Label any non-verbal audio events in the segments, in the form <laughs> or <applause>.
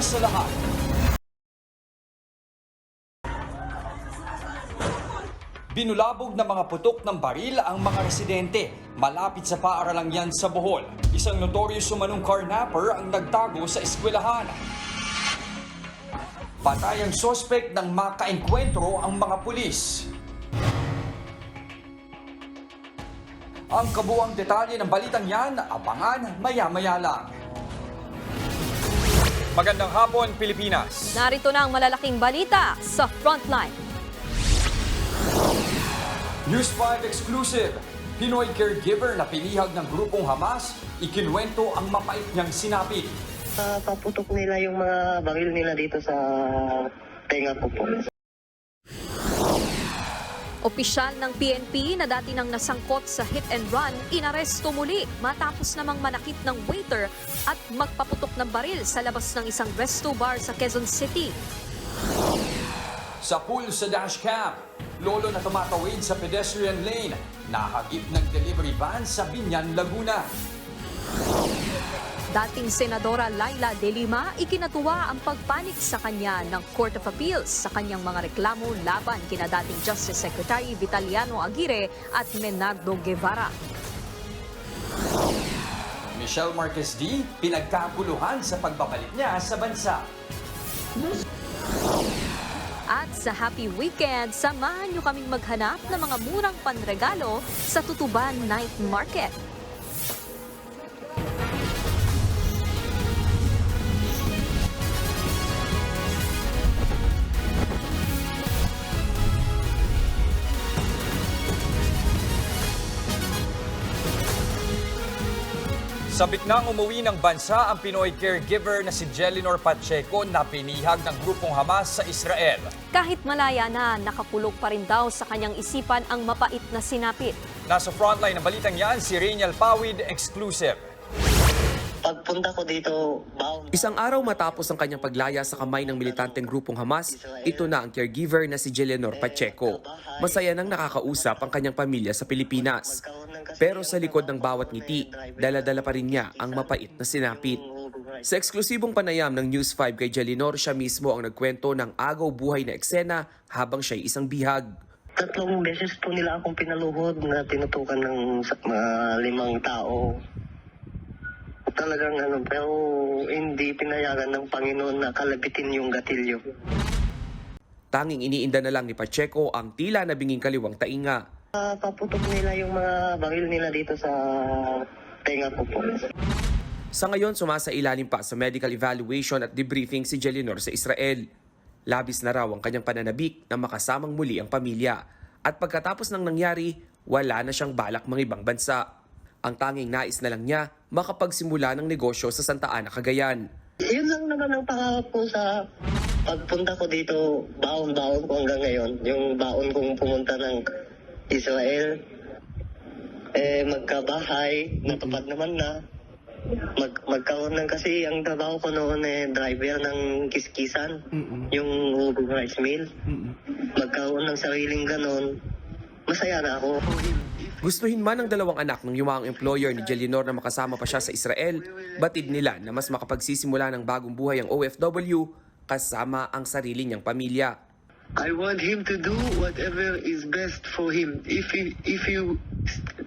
una sa lahat. Binulabog ng mga putok ng baril ang mga residente malapit sa paaralang yan sa Bohol. Isang notorious sumanong carnapper ang nagtago sa eskwelahan. Patay ang sospek ng makaengkwentro ang mga pulis. Ang kabuang detalye ng balitang yan, abangan maya-maya lang. Magandang hapon, Pilipinas. Narito na ang malalaking balita sa Frontline. News 5 exclusive. Pinoy caregiver na pinihag ng grupong Hamas, ikinwento ang mapait niyang sinapit. Ah, paputok nila yung mga baril nila dito sa tenga ko po. Opisyal ng PNP na dati nang nasangkot sa hit and run, inaresto muli matapos namang manakit ng waiter at magpaputok ng baril sa labas ng isang resto bar sa Quezon City. Sa pool sa dashcam, lolo na tumatawid sa pedestrian lane, nahagip ng delivery van sa Binyan, Laguna. Dating Senadora Laila De Lima, ikinatuwa ang pagpanik sa kanya ng Court of Appeals sa kanyang mga reklamo laban kina dating Justice Secretary Vitaliano Aguirre at Menardo Guevara. Michelle Marquez D, pinagkaguluhan sa pagbabalik niya sa bansa. At sa happy weekend, samahan nyo kaming maghanap ng mga murang panregalo sa Tutuban Night Market. Sabik nang umuwi ng bansa ang Pinoy caregiver na si Jelinor Pacheco na pinihag ng grupong Hamas sa Israel. Kahit malaya na, nakakulog pa rin daw sa kanyang isipan ang mapait na sinapit. Nasa frontline ng balitang yan, si Rainiel Pawid, exclusive. Pagpunta ko dito, bound. Isang araw matapos ang kanyang paglaya sa kamay ng militanteng grupong Hamas, ito na ang caregiver na si Jelenor Pacheco. Masaya nang nakakausap ang kanyang pamilya sa Pilipinas. Pero sa likod ng bawat ngiti, dala-dala pa rin niya ang mapait na sinapit. Sa eksklusibong panayam ng News 5 kay Jelinor, siya mismo ang nagkwento ng agaw buhay na eksena habang siya'y isang bihag. Tatlong beses po nila akong pinaluhod na tinutukan ng mga limang tao. Talagang ano, pero hindi pinayagan ng Panginoon na kalabitin yung gatilyo. Tanging iniinda na lang ni Pacheco ang tila nabinging kaliwang tainga. Ah, paputok nila yung mga baril nila dito sa tenga ko po. Sa ngayon, sumasa ilalim pa sa medical evaluation at debriefing si Jelinor sa Israel. Labis na raw ang kanyang pananabik na makasamang muli ang pamilya. At pagkatapos ng nangyari, wala na siyang balak mga ibang bansa. Ang tanging nais na lang niya makapagsimula ng negosyo sa Santa Ana, Cagayan. Yun lang naman ang pangarap ko sa pagpunta ko dito, baon-baon ko hanggang ngayon. Yung baon kong pumunta ng Israel, eh magkabahay, natupad naman na. Mag, magkaroon ng kasi ang trabaho ko noon eh driver ng kiskisan, yung Ruby Rice Mill. Magkaroon ng sariling ganon, masaya na ako. Gustuhin man ng dalawang anak ng yumaong employer ni Jelinor na makasama pa siya sa Israel, batid nila na mas makapagsisimula ng bagong buhay ang OFW kasama ang sarili niyang pamilya. I want him to do whatever is best for him. If he if you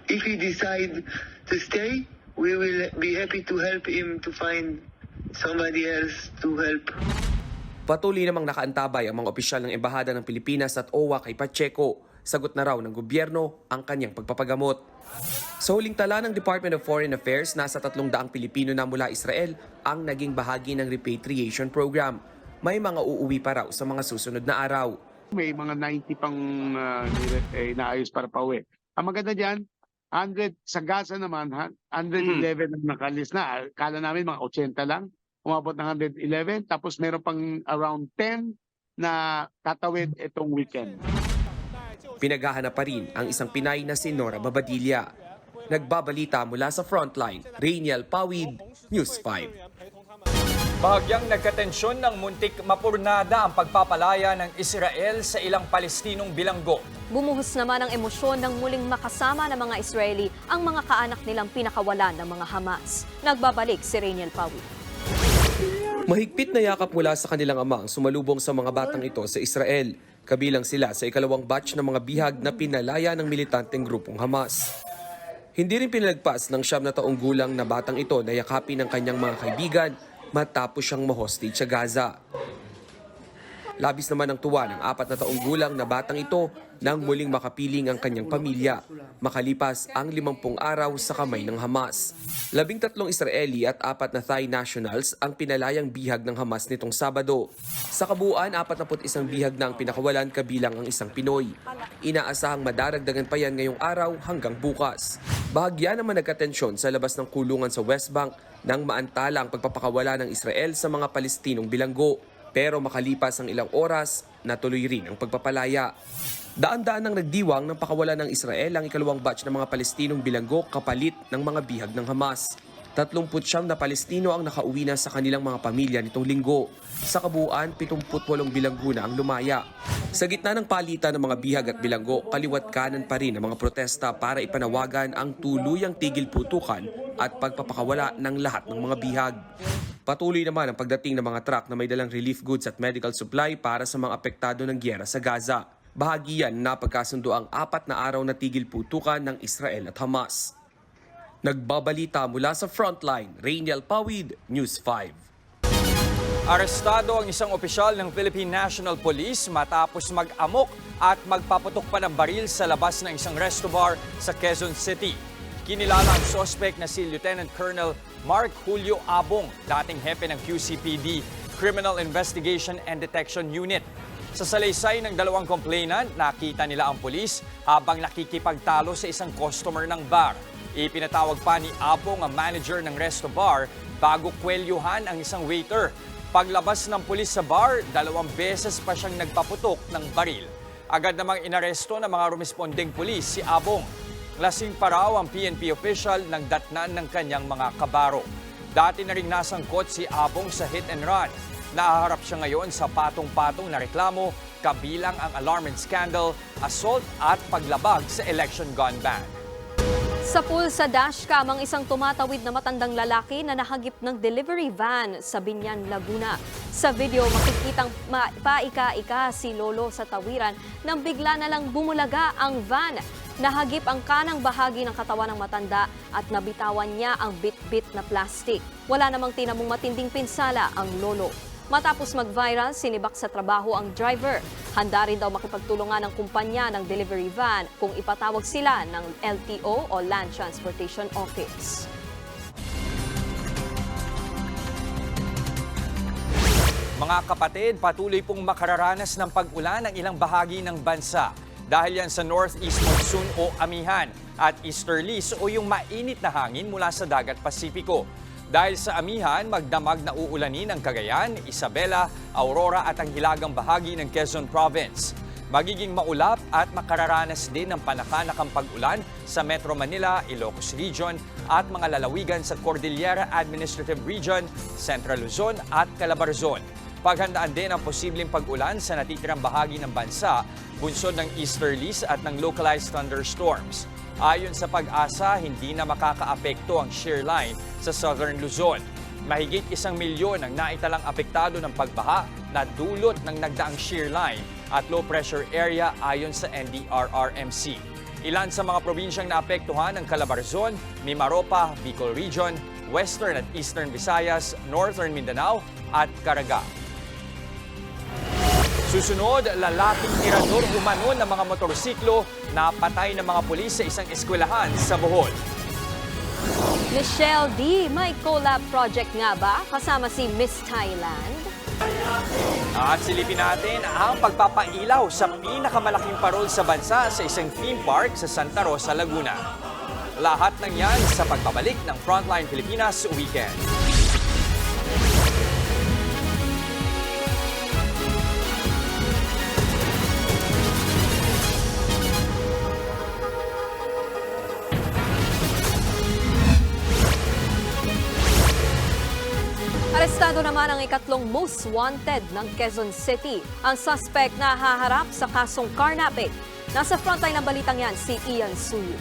if he decide to stay, we will be happy to help him to find somebody else to help. Patuloy namang nakaantabay ang mga opisyal ng Embahada ng Pilipinas at OWA kay Pacheco. Sagot na raw ng gobyerno ang kanyang pagpapagamot. Sa huling tala ng Department of Foreign Affairs, nasa tatlong daang Pilipino na mula Israel ang naging bahagi ng repatriation program. May mga uuwi pa raw sa mga susunod na araw. may mga 90 pang uh, eh, naayos para pauwi. Ang maganda diyan, 100 sa Gaza naman, ha- 111 ang nakalis na. Kala namin mga 80 lang. Umabot ng 111 tapos meron pang around 10 na tatawid itong weekend. Pinaghahanap pa rin ang isang Pinay na si Nora Babadilla. Nagbabalita mula sa frontline, Rainiel Pawid, News 5. Bahagyang nagkatensyon ng muntik mapurnada ang pagpapalaya ng Israel sa ilang Palestinong bilanggo. Bumuhos naman ang emosyon ng muling makasama ng mga Israeli ang mga kaanak nilang pinakawalan ng mga Hamas. Nagbabalik si Rainiel Pawi. Mahigpit na yakap mula sa kanilang ama ang sumalubong sa mga batang ito sa Israel. Kabilang sila sa ikalawang batch ng mga bihag na pinalaya ng militanteng grupong Hamas. Hindi rin pinalagpas ng siyam na taong gulang na batang ito na yakapin ng kanyang mga kaibigan matapos siyang mahostage sa Gaza. Labis naman ang tuwa ng apat na taong gulang na batang ito nang muling makapiling ang kanyang pamilya, makalipas ang limampung araw sa kamay ng Hamas. Labing tatlong Israeli at apat na Thai nationals ang pinalayang bihag ng Hamas nitong Sabado. Sa kabuuan, 41 bihag na ang pinakawalan kabilang ang isang Pinoy. Inaasahang madaragdagan pa yan ngayong araw hanggang bukas. Bahagya naman nagkatensyon sa labas ng kulungan sa West Bank nang maantala ang pagpapakawala ng Israel sa mga Palestinong bilanggo. Pero makalipas ang ilang oras, natuloy rin ang pagpapalaya. Daan-daan ang nagdiwang ng pakawalan ng Israel ang ikalawang batch ng mga Palestinong bilanggo kapalit ng mga bihag ng Hamas. 39 na Palestino ang nakauwi na sa kanilang mga pamilya nitong linggo. Sa kabuuan, 78 bilanggo na ang lumaya. Sa gitna ng palitan ng mga bihag at bilanggo, kaliwat kanan pa rin ang mga protesta para ipanawagan ang tuluyang tigil putukan at pagpapakawala ng lahat ng mga bihag. Patuloy naman ang pagdating ng mga truck na may dalang relief goods at medical supply para sa mga apektado ng gyera sa Gaza. Bahagi yan na pagkasundo ang apat na araw na tigil putukan ng Israel at Hamas. Nagbabalita mula sa Frontline, Rainiel Pawid, News 5. Arestado ang isang opisyal ng Philippine National Police matapos mag-amok at magpaputok pa ng baril sa labas ng isang resto bar sa Quezon City. Kinilala ang suspect na si Lieutenant Colonel Mark Julio Abong, dating hepe ng QCPD Criminal Investigation and Detection Unit. Sa salaysay ng dalawang complainant, nakita nila ang pulis habang nakikipagtalo sa isang customer ng bar. Ipinatawag pa ni Abong ang manager ng resto bar bago kwelyuhan ang isang waiter. Paglabas ng pulis sa bar, dalawang beses pa siyang nagpaputok ng baril. Agad namang inaresto ng mga rumespondeng pulis si Abong. Lasing pa raw ang PNP official ng datnan ng kanyang mga kabaro. Dati na rin nasangkot si Abong sa hit and run. Naaharap siya ngayon sa patong-patong na reklamo kabilang ang alarm and scandal, assault at paglabag sa election gun ban. Sa pool sa dashcam ang isang tumatawid na matandang lalaki na nahagip ng delivery van sa Binyan, Laguna. Sa video makikitang ma- paika-ika si Lolo sa tawiran nang bigla na lang bumulaga ang van. Nahagip ang kanang bahagi ng katawan ng matanda at nabitawan niya ang bit-bit na plastic. Wala namang tinamong matinding pinsala ang Lolo. Matapos mag-viral, sinibak sa trabaho ang driver. Handa rin daw makipagtulungan ng kumpanya ng delivery van kung ipatawag sila ng LTO o Land Transportation Office. Mga kapatid, patuloy pong makararanas ng pag-ulan ang ilang bahagi ng bansa. Dahil yan sa northeast monsoon o amihan at easterlies o yung mainit na hangin mula sa dagat Pasipiko. Dahil sa amihan, magdamag na uulanin ang Cagayan, Isabela, Aurora at ang hilagang bahagi ng Quezon Province. Magiging maulap at makararanas din ng panakanakang pag-ulan sa Metro Manila, Ilocos Region at mga lalawigan sa Cordillera Administrative Region, Central Luzon at Calabarzon. Paghandaan din ang posibleng pag-ulan sa natitirang bahagi ng bansa, bunsod ng easterlies at ng localized thunderstorms. Ayon sa pag-asa, hindi na makakaapekto ang shear line sa southern Luzon. Mahigit isang milyon ang naitalang apektado ng pagbaha na dulot ng nagdaang shear line at low pressure area ayon sa NDRRMC. Ilan sa mga probinsyang naapektuhan ng Calabarzon, Mimaropa, Bicol Region, Western at Eastern Visayas, Northern Mindanao at Caraga. Susunod, lalaking tirador umano ng mga motorsiklo na patay ng mga pulis sa isang eskwelahan sa Bohol. Michelle D, may collab project nga ba kasama si Miss Thailand? At silipin natin ang pagpapailaw sa pinakamalaking parol sa bansa sa isang theme park sa Santa Rosa, Laguna. Lahat ng yan sa pagbabalik ng Frontline Pilipinas Weekend. Arestado naman ang ikatlong most wanted ng Quezon City. Ang suspect na haharap sa kasong carnapping. Nasa frontline ng balitang yan si Ian Suyu.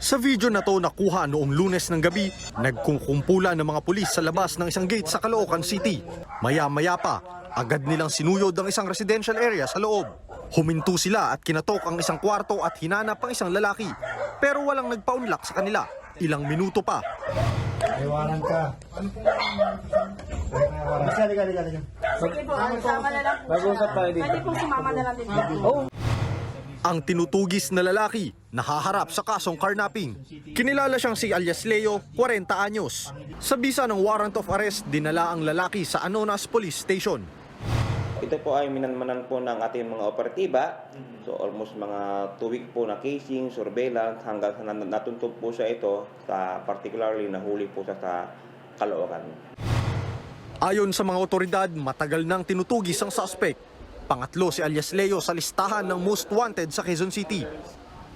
Sa video na to nakuha noong lunes ng gabi, nagkungkumpulan ng mga pulis sa labas ng isang gate sa Caloocan City. Maya-maya pa, agad nilang sinuyod ang isang residential area sa loob. Huminto sila at kinatok ang isang kwarto at hinanap ang isang lalaki. Pero walang nagpaunlak sa kanila. Ilang minuto pa, Iwanan ka. Basta, liga, liga, liga. Sige po, sama na lang po. Mag-usap tayo dito. Pwede pong sumama na lang din dito. ang tinutugis na lalaki nahaharap sa kasong carnapping. Kinilala siyang si alias Leo, 40 anyos. Sa bisa ng warrant of arrest, dinala ang lalaki sa Anonas Police Station. Ito po ay minanmanan po ng ating mga operatiba. So almost mga 2 week po na casing, surveillance hanggang sa natuntog po siya ito sa particularly nahuli po siya sa Caloocan. Ayon sa mga otoridad, matagal nang tinutugis ang suspect. Pangatlo si alias Leo sa listahan ng most wanted sa Quezon City.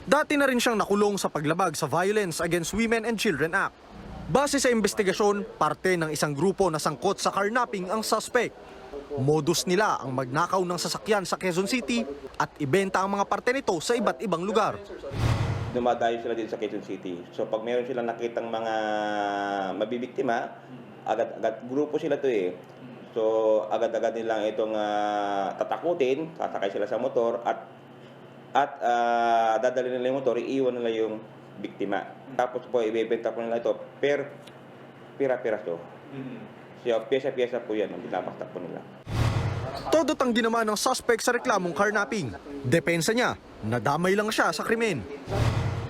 Dati na rin siyang nakulong sa paglabag sa Violence Against Women and Children Act. Base sa investigasyon, parte ng isang grupo na sangkot sa carnapping ang suspect. Modus nila ang magnakaw ng sasakyan sa Quezon City at ibenta ang mga parte nito sa iba't ibang lugar. Dumadayo sila din sa Quezon City. So pag meron silang nakitang mga mabibiktima, agad-agad grupo sila to eh. So agad-agad nilang itong ah, tatakutin, sasakay sila sa motor at at uh, dadali nila yung motor, iiwan nila yung biktima. Tapos po ibebenta po nila ito per pira-piraso. So pyesa-pyesa po yan, binabastak po nila. Todo tang ginawa ng suspect sa reklamong carnapping. Depensa niya, nadamay lang siya sa krimen.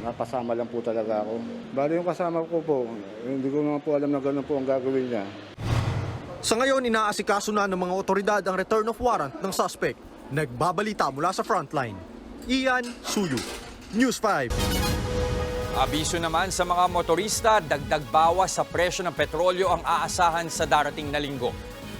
Napasama lang po talaga ako. Bali yung kasama ko po, hindi ko naman po alam na gano'n po ang gagawin niya. Sa ngayon, inaasikaso na ng mga otoridad ang return of warrant ng suspect. Nagbabalita mula sa frontline. Ian Suyu, News 5. Abiso naman sa mga motorista, dagdag bawas sa presyo ng petrolyo ang aasahan sa darating na linggo.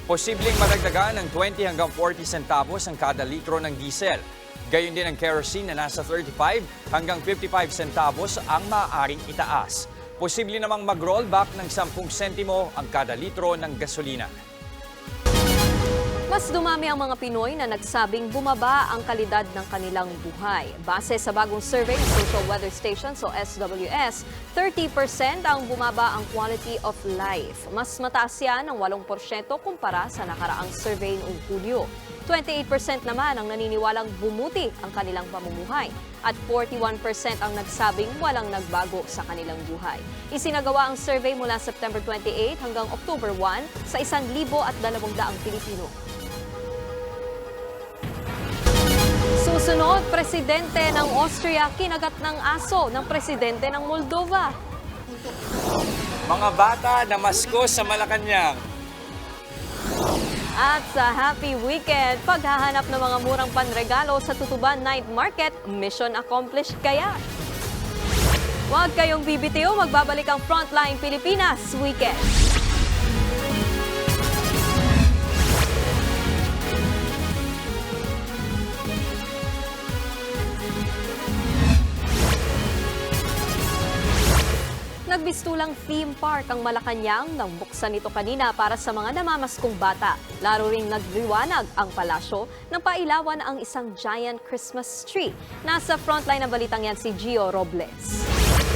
Posibleng madagdagan ng 20 hanggang 40 centavos ang kada litro ng diesel. Gayon din ang kerosene na nasa 35 hanggang 55 centavos ang maaaring itaas. Posible namang mag-rollback ng 10 sentimo ang kada litro ng gasolina. Mas dumami ang mga Pinoy na nagsabing bumaba ang kalidad ng kanilang buhay. Base sa bagong survey ng Social Weather Station o SWS, 30% ang bumaba ang quality of life. Mas mataas yan ng 8% kumpara sa nakaraang survey noong Hulyo. 28% naman ang naniniwalang bumuti ang kanilang pamumuhay at 41% ang nagsabing walang nagbago sa kanilang buhay. Isinagawa ang survey mula September 28 hanggang October 1 sa 1,200 Pilipino. Susunod, presidente ng Austria kinagat ng aso ng presidente ng Moldova. Mga bata na masko sa Malacanang. At sa Happy Weekend, paghahanap ng mga murang panregalo sa Tutuban Night Market, mission accomplished kaya. Huwag kayong bibitiw, magbabalik ang Frontline Pilipinas Weekend. Nagbistulang theme park ang Malacanang nang buksan ito kanina para sa mga namamaskong bata. Laro ring nagriwanag ang palasyo nang pailawan ang isang giant Christmas tree. Nasa frontline ng balitang yan si Gio Robles.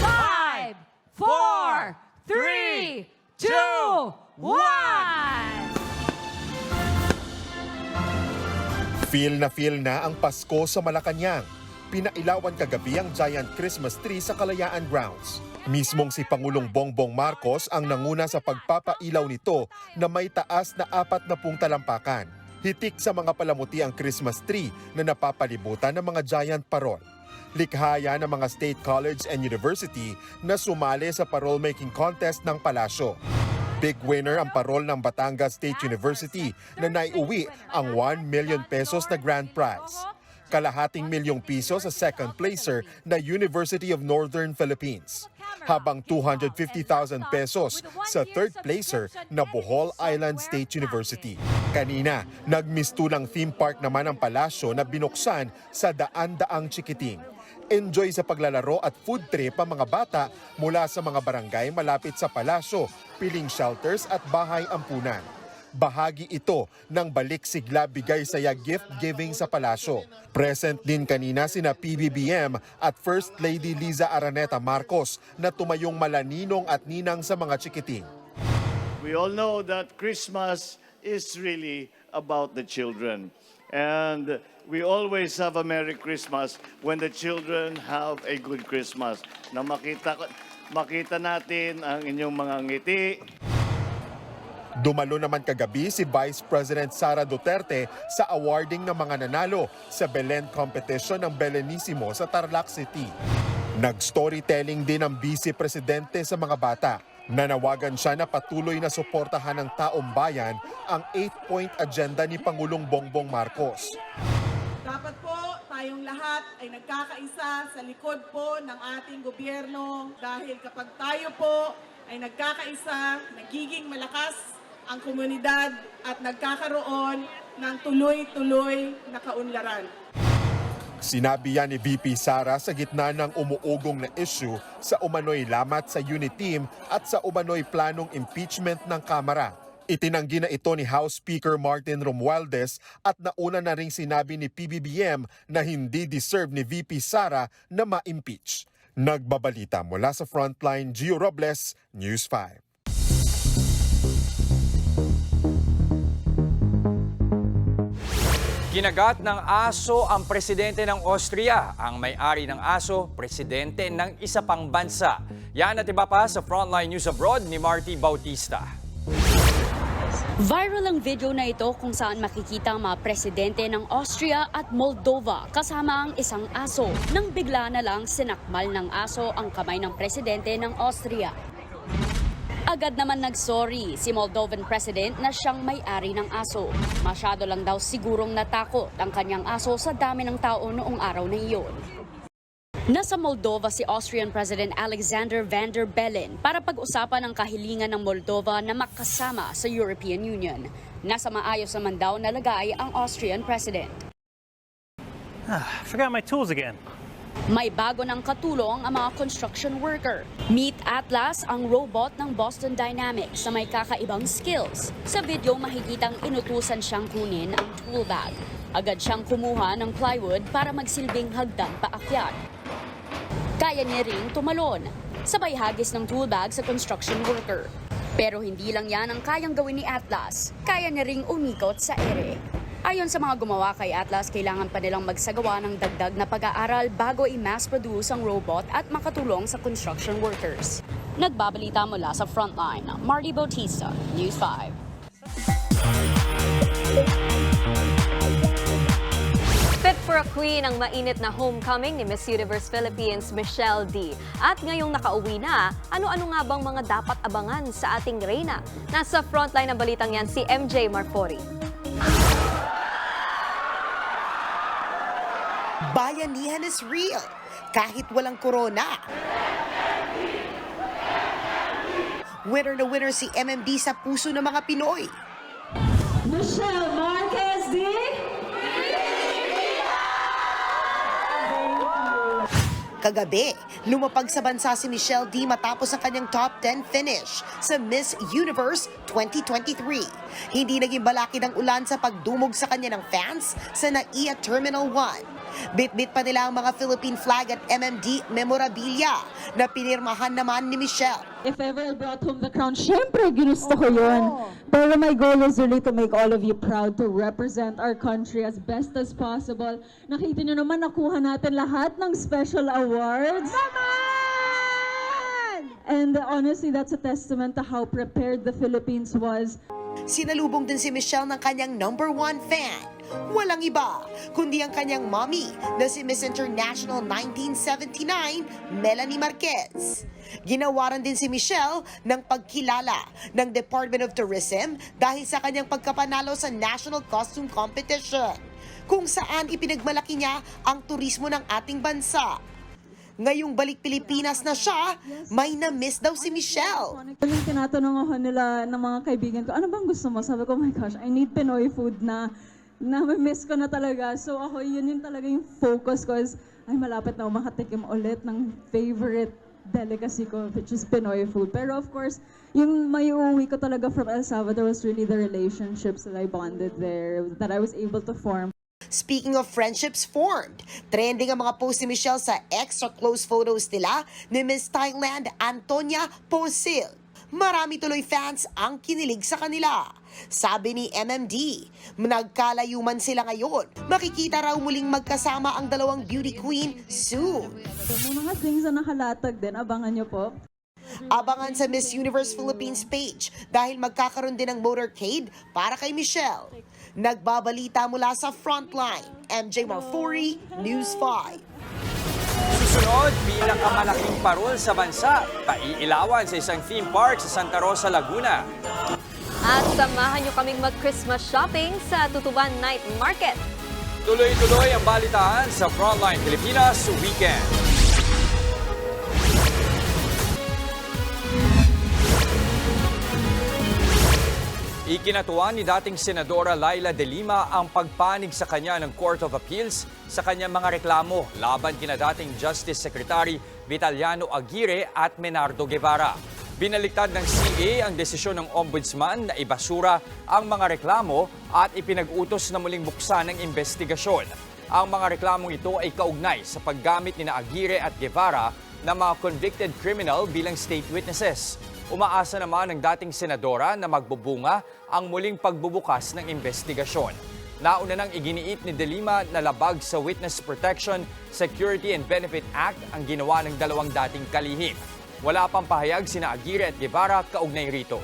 Five, four, three, two, one! Feel na feel na ang Pasko sa Malacanang. Pinailawan kagabi ang giant Christmas tree sa Kalayaan Grounds. Mismong si Pangulong Bongbong Marcos ang nanguna sa pagpapailaw nito na may taas na apat na pung talampakan. Hitik sa mga palamuti ang Christmas tree na napapalibutan ng mga giant parol. Likhaya ng mga state college and university na sumali sa parol making contest ng palasyo. Big winner ang parol ng Batangas State University na naiuwi ang 1 million pesos na grand prize. Kalahating milyong piso sa second placer na University of Northern Philippines. Habang 250,000 pesos sa third placer na Bohol Island State University. Kanina, nagmistulang theme park naman ang palasyo na binuksan sa daan-daang chikiting. Enjoy sa paglalaro at food trip ang mga bata mula sa mga barangay malapit sa palasyo, piling shelters at bahay ampunan. Bahagi ito ng balik sigla bigay saya gift giving sa palasyo. Present din kanina sina PBBM at First Lady Liza Araneta Marcos na tumayong malaninong at ninang sa mga chikiting. We all know that Christmas is really about the children. And we always have a Merry Christmas when the children have a good Christmas. Na makita, makita natin ang inyong mga ngiti, Dumalo naman kagabi si Vice President Sara Duterte sa awarding ng mga nanalo sa Belen Competition ng Belenissimo sa Tarlac City. Nag-storytelling din ang Vice Presidente sa mga bata. Nanawagan siya na patuloy na suportahan ng taong bayan ang 8-point agenda ni Pangulong Bongbong Marcos. Dapat po tayong lahat ay nagkakaisa sa likod po ng ating gobyerno dahil kapag tayo po ay nagkakaisa, nagiging malakas ang komunidad at nagkakaroon ng tuloy-tuloy na kaunlaran. Sinabi yan ni VP Sara sa gitna ng umuugong na issue sa umano'y lamat sa unit team at sa umano'y planong impeachment ng Kamara. Itinanggi na ito ni House Speaker Martin Romualdez at nauna na ring sinabi ni PBBM na hindi deserve ni VP Sara na ma-impeach. Nagbabalita mula sa Frontline, Gio Robles, News 5. Kinagat ng aso ang presidente ng Austria. Ang may-ari ng aso, presidente ng isa pang bansa. Yan at iba pa sa Frontline News Abroad ni Marty Bautista. Viral ang video na ito kung saan makikita ang mga presidente ng Austria at Moldova kasama ang isang aso nang bigla na lang sinakmal ng aso ang kamay ng presidente ng Austria. Agad naman nag-sorry si Moldovan President na siyang may-ari ng aso. Masyado lang daw sigurong natakot ang kanyang aso sa dami ng tao noong araw na iyon. Nasa Moldova si Austrian President Alexander Van der Bellen para pag-usapan ang kahilingan ng Moldova na makasama sa European Union. Nasa maayos naman daw na lagay ang Austrian President. Forgot my tools again. May bago ng katulong ang mga construction worker. Meet Atlas ang robot ng Boston Dynamics na may kakaibang skills. Sa video makikitang inutusan siyang kunin ang tool bag. Agad siyang kumuha ng plywood para magsilbing hagdan paakyat. Kaya niya ring tumalon. Sabay hagis ng tool bag sa construction worker. Pero hindi lang yan ang kayang gawin ni Atlas. Kaya niya ring umikot sa ere. Ayon sa mga gumawa kay Atlas, kailangan pa nilang magsagawa ng dagdag na pag-aaral bago i-mass produce ang robot at makatulong sa construction workers. Nagbabalita mula sa Frontline, Marty Bautista, News 5. Fit for a Queen ang mainit na homecoming ni Miss Universe Philippines Michelle D. At ngayong nakauwi na, ano-ano nga bang mga dapat abangan sa ating reyna? Nasa frontline ng balitang yan si MJ Marfori. Bayanihan is real, kahit walang corona. Winner na winner si MMD sa puso ng mga Pinoy. Michelle Marquez D. Kagabi, lumapag sa bansa si Michelle D matapos ang kanyang top 10 finish sa Miss Universe 2023. Hindi naging balakid ang ulan sa pagdumog sa kanya ng fans sa NAIA Terminal 1. Bit-bit pa nila ang mga Philippine flag at MMD memorabilia na pinirmahan naman ni Michelle. If ever I brought home the crown, syempre ginusto ko yun. Pero my goal is really to make all of you proud to represent our country as best as possible. Nakita nyo naman, nakuha natin lahat ng special awards. And honestly, that's a testament to how prepared the Philippines was. Sinalubong din si Michelle ng kanyang number one fan. Walang iba, kundi ang kanyang mommy na si Miss International 1979, Melanie Marquez. Ginawaran din si Michelle ng pagkilala ng Department of Tourism dahil sa kanyang pagkapanalo sa National Costume Competition, kung saan ipinagmalaki niya ang turismo ng ating bansa. Ngayong balik Pilipinas na siya, may na-miss daw si Michelle. Yung tinatanong ako nila ng mga kaibigan ko, ano bang gusto mo? Sabi ko, oh my gosh, I need Pinoy food na na miss ko na talaga. So ako, yun yung talaga yung focus ko is, ay malapit na ako makatikim ulit ng favorite delicacy ko, which is Pinoy food. Pero of course, yung may uuwi ko talaga from El Salvador was really the relationships that I bonded there, that I was able to form. Speaking of friendships formed, trending ang mga post ni Michelle sa extra close photos nila ni Miss Thailand Antonia Posil. Marami tuloy fans ang kinilig sa kanila. Sabi ni MMD, nagkalayo man sila ngayon, makikita raw muling magkasama ang dalawang beauty queen soon. May mga things na nakalatag din, abangan nyo po. Abangan sa Miss Universe Philippines page dahil magkakaroon din ng motorcade para kay Michelle. Nagbabalita mula sa Frontline, MJ Marfori, News 5. Susunod, pinakamalaking parol sa bansa, paiilawan sa isang theme park sa Santa Rosa, Laguna. At samahan nyo kaming mag-Christmas shopping sa Tutuban Night Market. Tuloy-tuloy ang balitaan sa Frontline Pilipinas Weekend. Ikinatuwa ni dating Senadora Laila De Lima ang pagpanig sa kanya ng Court of Appeals sa kanyang mga reklamo laban kina dating Justice Secretary Vitaliano Aguirre at Menardo Guevara. Binaliktad ng CA ang desisyon ng Ombudsman na ibasura ang mga reklamo at ipinag-utos na muling buksan ang investigasyon. Ang mga reklamong ito ay kaugnay sa paggamit ni Aguirre at Guevara ng mga convicted criminal bilang state witnesses. Umaasa naman ng dating senadora na magbubunga ang muling pagbubukas ng investigasyon. Nauna nang iginiit ni De Lima na labag sa Witness Protection, Security and Benefit Act ang ginawa ng dalawang dating kalihim. Wala pang pahayag sina Aguirre at Guevara kaugnay rito.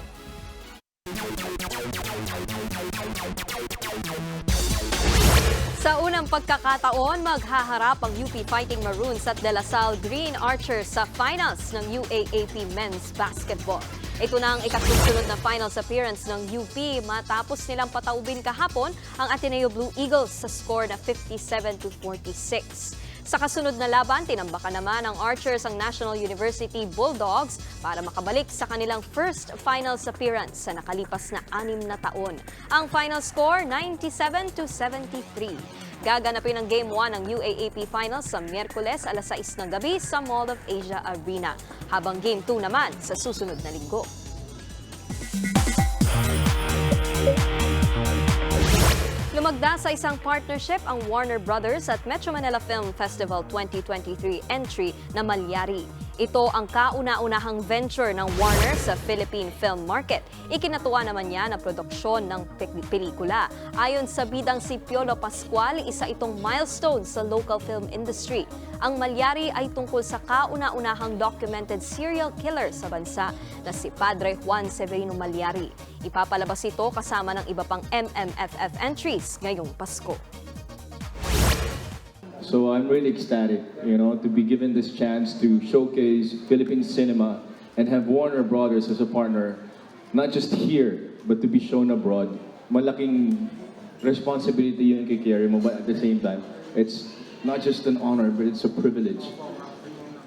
Sa unang pagkakataon, maghaharap ang UP Fighting Maroons at De La Salle Green Archers sa finals ng UAAP Men's Basketball. Ito na ang ikasusunod na finals appearance ng UP matapos nilang pataubin kahapon ang Ateneo Blue Eagles sa score na 57 to 46. Sa kasunod na laban, tinambakan naman ng Archers ang National University Bulldogs para makabalik sa kanilang first finals appearance sa nakalipas na anim na taon. Ang final score, 97 to 73. Gaganapin ang Game 1 ng UAAP Finals sa Miyerkules alas 6 ng gabi sa Mall of Asia Arena. Habang Game 2 naman sa susunod na linggo. Lumagda sa isang partnership ang Warner Brothers at Metro Manila Film Festival 2023 entry na Malyari. Ito ang kauna-unahang venture ng Warner sa Philippine film market. Ikinatuwa naman niya na produksyon ng pe- pelikula. Ayon sa bidang si Piolo Pascual, isa itong milestone sa local film industry. Ang Malyari ay tungkol sa kauna-unahang documented serial killer sa bansa na si Padre Juan Severino Malyari. Ipapalabas ito kasama ng iba pang MMFF entries ngayong Pasko. So I'm really ecstatic, you know, to be given this chance to showcase Philippine cinema and have Warner Brothers as a partner, not just here, but to be shown abroad. Malaking responsibility yun kikiri mo, but at the same time, it's not just an honor, but it's a privilege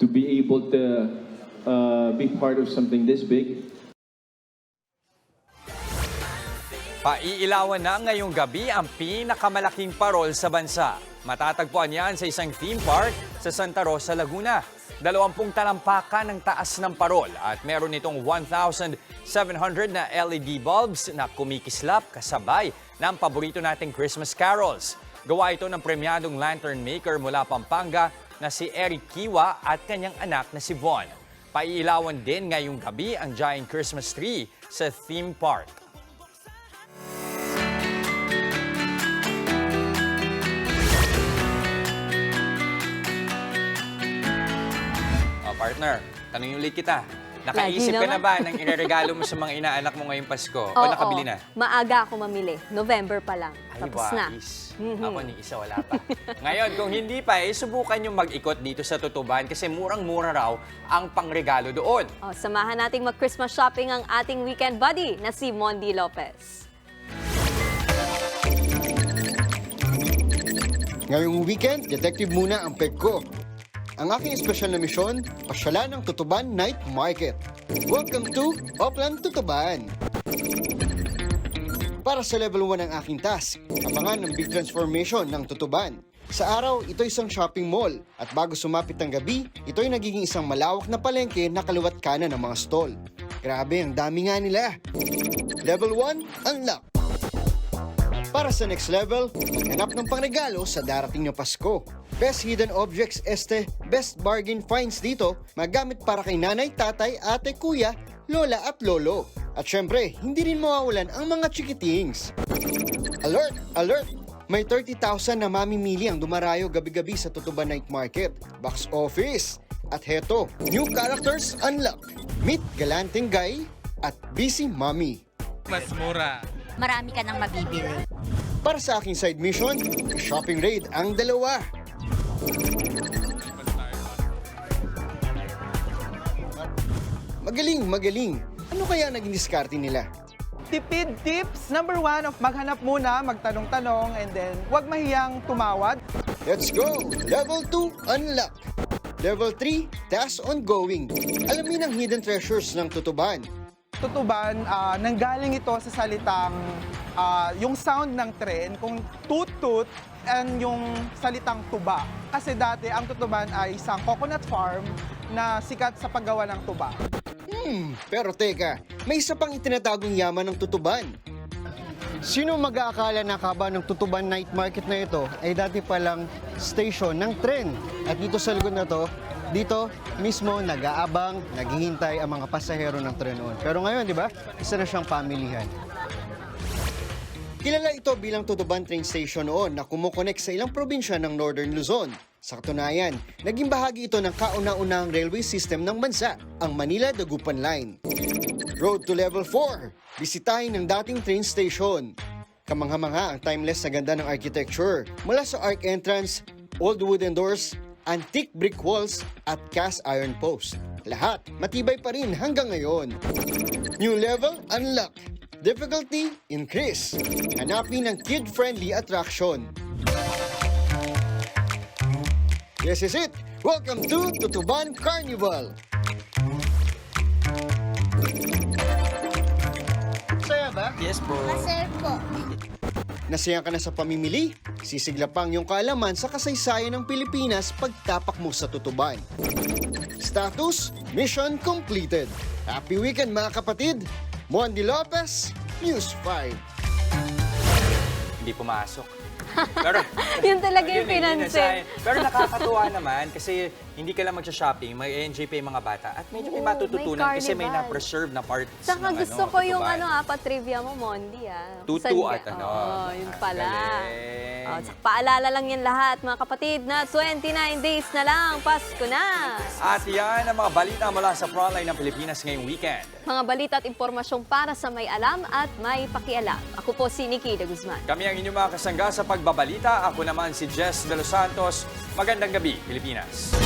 to be able to uh, be part of something this big Paiilawan na ngayong gabi ang pinakamalaking parol sa bansa. Matatagpuan yan sa isang theme park sa Santa Rosa, Laguna. Dalawampung talampakan ng taas ng parol at meron itong 1,700 na LED bulbs na kumikislap kasabay ng paborito nating Christmas carols. Gawa ito ng premyadong lantern maker mula Pampanga na si Eric Kiwa at kanyang anak na si Von. Paiilawan din ngayong gabi ang giant Christmas tree sa theme park. Oh, partner, tanong ulit kita. Nakaisip Lagi ka na naman. ba ng ireregalo mo sa mga inaanak mo ngayong Pasko? o Oo, nakabili na? Maaga ako mamili. November pa lang. Ay, Tapos na. wais. Mhm. Ako ni isa wala pa. Ngayon, kung hindi pa, eh, subukan yung mag-ikot dito sa Tutuban kasi murang-mura raw ang pangregalo doon. Oh, samahan nating mag-Christmas shopping ang ating weekend buddy na si Mondi Lopez. Ngayong weekend, detective muna ang peg ko. Ang aking espesyal na misyon, pasyalan ng Tutuban Night Market. Welcome to Upland Tutuban! Para sa level 1 ng aking task, abangan ang big transformation ng Tutuban. Sa araw, ito isang shopping mall at bago sumapit ang gabi, ito'y nagiging isang malawak na palengke na kaliwat kanan ng mga stall. Grabe, ang dami nga nila. Level 1, unlock. Para sa next level, maghanap ng pangregalo sa darating na Pasko. Best Hidden Objects este, Best Bargain Finds dito, magamit para kay nanay, tatay, ate, kuya, lola at lolo. At syempre, hindi rin mawawalan ang mga chikitings. Alert! Alert! May 30,000 na mamimili ang dumarayo gabi-gabi sa Tutuban Night Market, box office. At heto, new characters unlock. Meet Galanting Guy at Busy Mommy. Mas mura. Marami ka nang mabibili. Para sa aking side mission, shopping raid ang dalawa. Magaling, magaling. Ano kaya naging diskarte nila? Tipid tips. Number one, of maghanap muna, magtanong-tanong, and then huwag mahiyang tumawad. Let's go! Level 2, unlock. Level 3, task ongoing. Alamin ang hidden treasures ng tutuban. Tutuban, ah, nanggaling ito sa salitang ah, yung sound ng tren, kung tut-tut, and yung salitang tuba. Kasi dati ang tutuban ay isang coconut farm na sikat sa paggawa ng tuba. Hmm, pero teka, may isa pang itinatagong yaman ng tutuban. Sino mag-aakala na kaba ng Tutuban Night Market na ito ay dati palang station ng tren. At dito sa likod na to, dito mismo nag-aabang, naghihintay ang mga pasahero ng tren noon. Pero ngayon, di ba, isa na siyang pamilihan. Kilala ito bilang Tutuban Train Station noon na kumukonek sa ilang probinsya ng Northern Luzon. Sa katunayan, naging bahagi ito ng kauna-unahang railway system ng bansa, ang Manila-Dagupan Line. Road to Level 4, bisitahin ng dating train station. Kamangha-mangha ang timeless na ganda ng architecture. Mula sa arc entrance, old wooden doors, antique brick walls, at cast iron post. Lahat matibay pa rin hanggang ngayon. New level unlock. Difficulty increase. Hanapin ang kid-friendly attraction. This is it. Welcome to Tutuban Carnival. Saya ba? Yes po. Masaya po. Nasayang ka na sa pamimili? Sisigla pang yung kaalaman sa kasaysayan ng Pilipinas pagtapak mo sa tutuban. Status, mission completed. Happy weekend mga kapatid! Mondi Lopez, News 5. Hindi pumasok. Pero, <laughs> Yun talaga yung Yun pinansin. ang. Pero nakakatuwa naman kasi hindi ka lang magsha-shopping, may enjoy pa yung mga bata. At medyo may Oo, matututunan may kasi may carnival. na-preserve na parts Saka ng gusto ano, ko yung ano ah, pa-trivia mo, Mondi ah. Tutu Saan at ka- ano. Oo, yun pala. Galing. Oh, tsaka paalala lang yan lahat, mga kapatid, na 29 days na lang, Pasko na. At yan ang mga balita mula sa frontline ng Pilipinas ngayong weekend. Mga balita at impormasyong para sa may alam at may pakialam. Ako po si Nikki de Guzman. Kami ang inyong mga kasangga sa pagbabalita. Ako naman si Jess De Los Santos. Magandang gabi, Pilipinas.